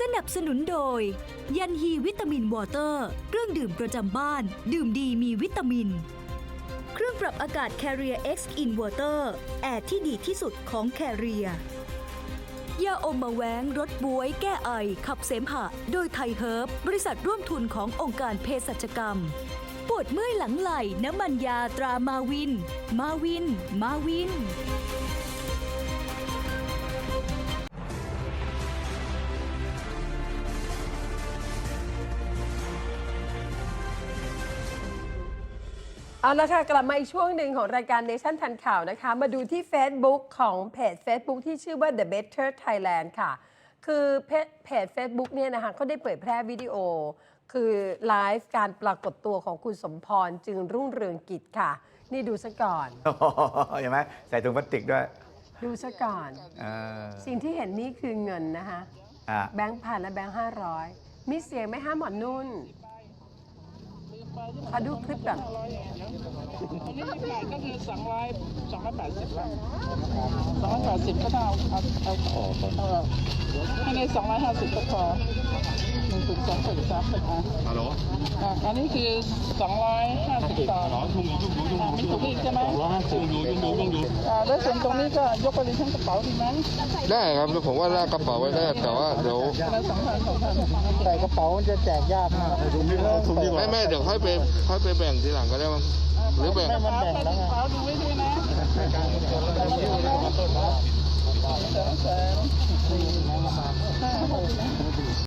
สนับสนุนโดย ยันฮีวิตามินวอเตอร์ เครื่องดื่มประจำบ้าน ดื่มดีมีวิตามิน เครื่องปรับอากาศ Carrier X Inverter แอร์ที่ดีที่สุดของ Carrier ยาอมมาแวงรสบวย แก้ไอ ขับเสมหะ โดยไทยเฮิร์บบริษัทร่วมทุนขององค์การเภสัชกรรม ปวดเมื่อยหลังไหล่น้ำมันยาตรามาวิน มาวิน มาวิน เอาละค่ะ กลับมาอีกช่วงหนึ่งของรายการ Nation ทันข่าวนะคะ มาดูที่ Facebook ของเพจ Facebook ที่ชื่อว่า The Better Thailand ค่ะ คือเพจเพจ Facebook เนี่ยนะคะเขาได้เผยแพร่วิดีโอ คือไลฟ์การปรากฏตัวของคุณสมพรจึงรุ่งเรืองกิจค่ะ นี่ดูซะก่อน เห็นไหมใส่ถุงพลาสติกด้วย ดูซะก่อน เออสิ่งที่เห็นนี่คือเงินนะคะ อะแบงค์พันและแบงค์ห้าร้อยมีเสียงไหมฮะหมอนนุ่น ขอดูคลิปก่อนอันนี้ที่ผ่านก็คือสองร้อยสองร้อยแปดสิบแล้วสองร้อยแปดสิบก็ต้องเอาเอาเอาเอาเอาให้ในสองร้อยห้าสิบก็พอหนึ่งจุดสองจุดสามจุดอะฮัลโหลอะอันนี้คือสองร้อยห้าสิบต่อฮัลโหล ยุ่งอยู่ยุ่งอยู่ยุ่งอะอยู่มีถุงอีกใช่ไหมยุ่งอยู่ยุ่งอยู่ยุ่งอยู่อ่าแล้วส่วนตรงนี้ก็ยกไปในทั้งกระเป๋าดีไหมได้ครับแล้วผมว่าแลกกระเป๋าไว้แรกแต่ว่าเดี๋ยวแล้วสองพันสองพันใส่กระเป๋ามันจะแจกยากมากไม่ไม่เดี๋ยวค่อยไปค่อยไปแบ่งทีหลังก็ได้มั้งหรือแบ่งกระเป๋าใส่กระเป๋าดูไว้ด้วยนะสองแสนสี่ห้าหก